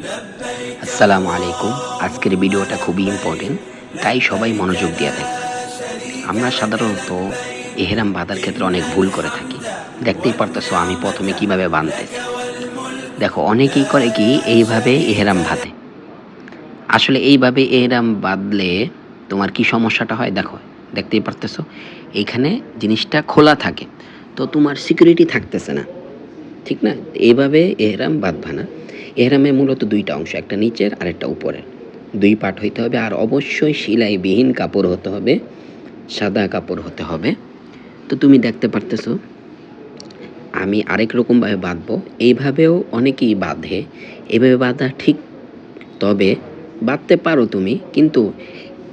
আসসালামু আলাইকুম। আজকের ভিডিওটা খুবই ইম্পর্টেন্ট তাই সবাই মনোযোগ দিয়ে দেয় আমরা সাধারণত এহেরাম বাঁধার ক্ষেত্রে অনেক ভুল করে থাকি। দেখতেই পারতেছো আমি প্রথমে কীভাবে বাঁধতেছি। দেখো, অনেকেই করে কি, এইভাবে এহেরাম বাঁধে। আসলে এইভাবে এহেরাম বাঁধলে তোমার কি সমস্যাটা হয়? দেখো, দেখতেই পারতেছো। এইখানে জিনিসটা খোলা থাকে, তো তোমার সিকিউরিটি থাকতেছে না। ঠিক না? এইভাবে এহরাম বাঁধবা না এহরামে মূলত দুইটা অংশ, একটা নিচের আর একটা উপরের। দুই পাট হইতে হবে আর অবশ্যই সেলাইবিহীন কাপড় হতে হবে, সাদা কাপড় হতে হবে। তো তুমি দেখতে পারতেছো, আমি আরেক রকমভাবে বাঁধবো। এইভাবেও অনেকেই বাঁধে। এইভাবে বাঁধা ঠিক, তবে বাঁধতে পারো তুমি, কিন্তু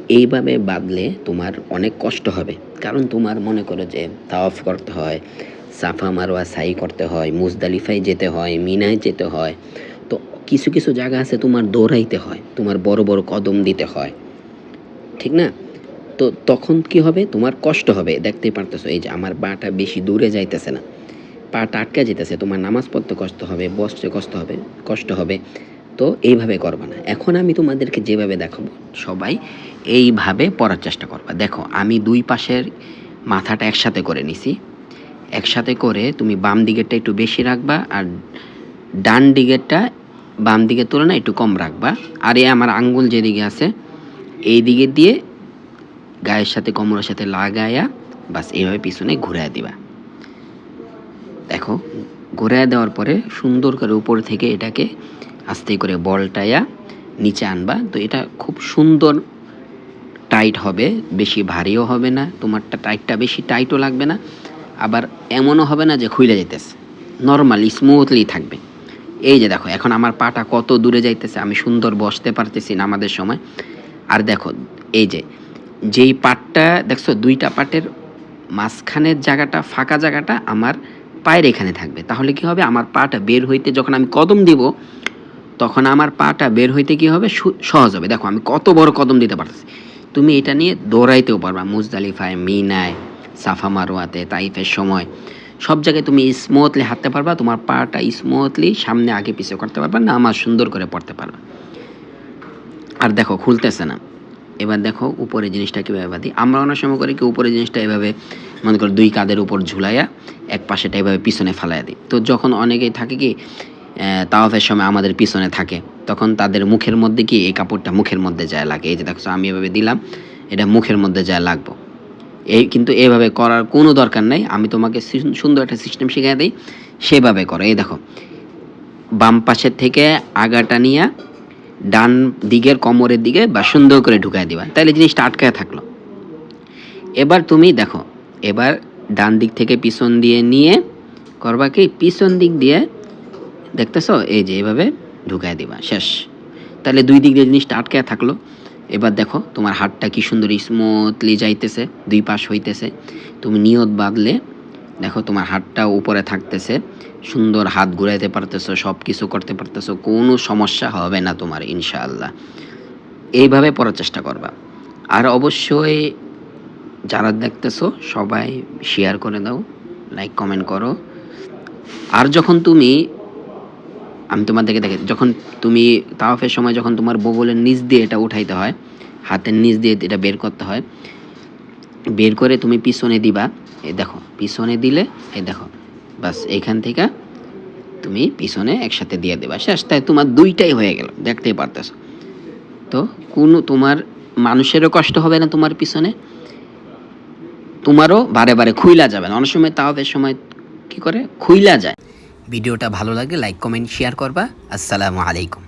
এইভাবে বাঁধলে তোমার অনেক কষ্ট হবে। কারণ তোমার মনে করো যে তাওয়াফ করতে হয় সাফা মারোয়া সাই করতে হয়, মুজদালিফায় যেতে হয়, মিনায় যেতে হয়। তো কিছু কিছু জায়গা আছে তোমার দৌড়াইতে হয়, তোমার বড় বড় কদম দিতে হয়। ঠিক না? তো তখন কি হবে? তোমার কষ্ট হবে। দেখতেই পারতেছো, এই যে আমার পাটা বেশি দূরে যাইতেছে না। পাটা আটকে যেতেছে তোমার নামাজ পড়তে কষ্ট হবে, বসতে কষ্ট হবে কষ্ট হবে। তো এইভাবে করবা না। এখন আমি তোমাদেরকে যেভাবে দেখাবো, সবাই এইভাবে পড়ার চেষ্টা করবা। দেখো, আমি দুই পাশের মাথাটা একসাথে করে নিছি। একসাথে করে তুমি বাম দিকেরটা একটু বেশি রাখবা আর ডান দিকেরটা বাম দিকের তুলনায় একটু কম রাখবা। আর এই আমার আঙ্গুল যেদিকে আছে, এই দিকে দিয়ে গায়ের সাথে, কোমরের সাথে লাগায়া বাস এইভাবে পিছনে ঘুরায় দিবা। দেখো, ঘুরায় দেওয়ার পরে সুন্দর করে উপর থেকে এটাকে আস্তে করে বলটায়া নিচে আনবা। তো এটা খুব সুন্দর টাইট হবে, বেশি ভারীও হবে না, তোমারটা টাইটটা বেশি টাইটও লাগবে না। আবার এমনও হবে না যে খুলে যাইতেছে। নর্মালি স্মুথলি থাকবে। এই যে দেখো, এখন আমার পাটা কত দূরে যাইতেছে, আমি সুন্দর বসতে পারতেছি নামাজের সময়। আর দেখো, এই যে, যেই পাটটা, দেখছ, দুইটা পাটের মাঝখানের জায়গাটা, ফাঁকা জায়গাটা আমার পায়ের এখানে থাকবে। তাহলে কি হবে? আমার পাটা বের হইতে যখন আমি কদম দিব, তখন আমার পাটা বের হইতে কি হবে? সহজ হবে। দেখো, আমি কত বড় কদম দিতে পারতেছি। তুমি এটা নিয়ে দৌড়াইতেও পারবা। মুজদালিফায়, মিনায় সাফা মারোয়াতে তাইফের সময়। সব জায়গায় তুমি স্মুথলি হাঁটতে পারবা, তোমার পাটা স্মুথলি সামনে আগে পিছিয়ে করতে পারবা না আমার সুন্দর করে পড়তে পারবা। আর দেখো, খুলতেছে না। এবার দেখো উপরে জিনিসটা কীভাবে বাঁধি আমরা অনেক সময় করি কি উপরে জিনিসটা এভাবে, মনে করো দুই কাদের উপর ঝুলাইয়া, এক পাশেটা এভাবে পিছনে ফালাইয়া দিই। তো যখন অনেকেই থাকে কি তাওয়াফের সময় আমাদের পিছনে থাকে, তখন তাদের মুখের মধ্যে কি, এই কাপড়টা মুখের মধ্যে যায় লাগে। এই যে দেখছ, আমি এভাবে দিলাম, এটা মুখের মধ্যে যায় লাগবো। এই কিন্তু এভাবে করার কোনো দরকার নাই। আমি তোমাকে সুন্দর একটা সিস্টেম শিখিয়ে দিই। সেভাবে করো। এই দেখো, বাম পাশের থেকে আগাটা নিয়ে ডান দিকের কোমরের দিকে বা সুন্দর করে ঢুকায় দিবা। তাহলে জিনিসটা আটকায় থাকল। এবার তুমি দেখো, এবার ডান দিক থেকে পিছন দিয়ে নিয়ে করবা কি? পিছন দিক দিয়ে দেখতেছো? এই যে এভাবে ঢুকায় দিবা। শেষ। তাহলে দুই দিক দিয়ে জিনিসটা আটকায় থাকল। এবার দেখো, তোমার হাতটা কি সুন্দর স্মুথলি যাইতেছে, দুই পাশ হইতেছে। তুমি নিয়ত বাঁধলে, দেখো তোমার হাতটা উপরে থাকতেছে, সুন্দর হাত ঘুরাইতে পারতেছো সব কিছু করতে পারতেছো, কোনো সমস্যা হবে না তোমার, ইনশাআল্লাহ। এইভাবে পড়ার চেষ্টা করবা। আর অবশ্যই যারা দেখতেছো, সবাই শেয়ার করে দাও লাইক কমেন্ট করো। আর যখন তুমি আমি তোমাদেরকে দেখে, যখন তুমি তাওয়াফের সময় যখন তোমার বগলের নিচ দিয়ে এটা উঠাইতে হয়, হাতের নিচ দিয়ে এটা বের করতে হয়, বের করে তুমি পিছনে দিবা, এই দেখো, পিছনে দিলে, এই দেখো, বাস এইখান থেকে তুমি পিছনে একসাথে দিয়ে দেবা, শেষ, তাই তোমার দুইটাই হয়ে গেল, দেখতেই পারতেছো। তো কোনো তোমার মানুষেরও কষ্ট হবে না তোমার পিছনে, তোমারও বারে বারে খুইলা যাবে না। অনেক সময় তাওয়াফের সময় কি করে? খুইলা যায়। ভিডিওটা ভালো লাগে লাইক কমেন্ট শেয়ার করবা। আসসালামু আলাইকুম।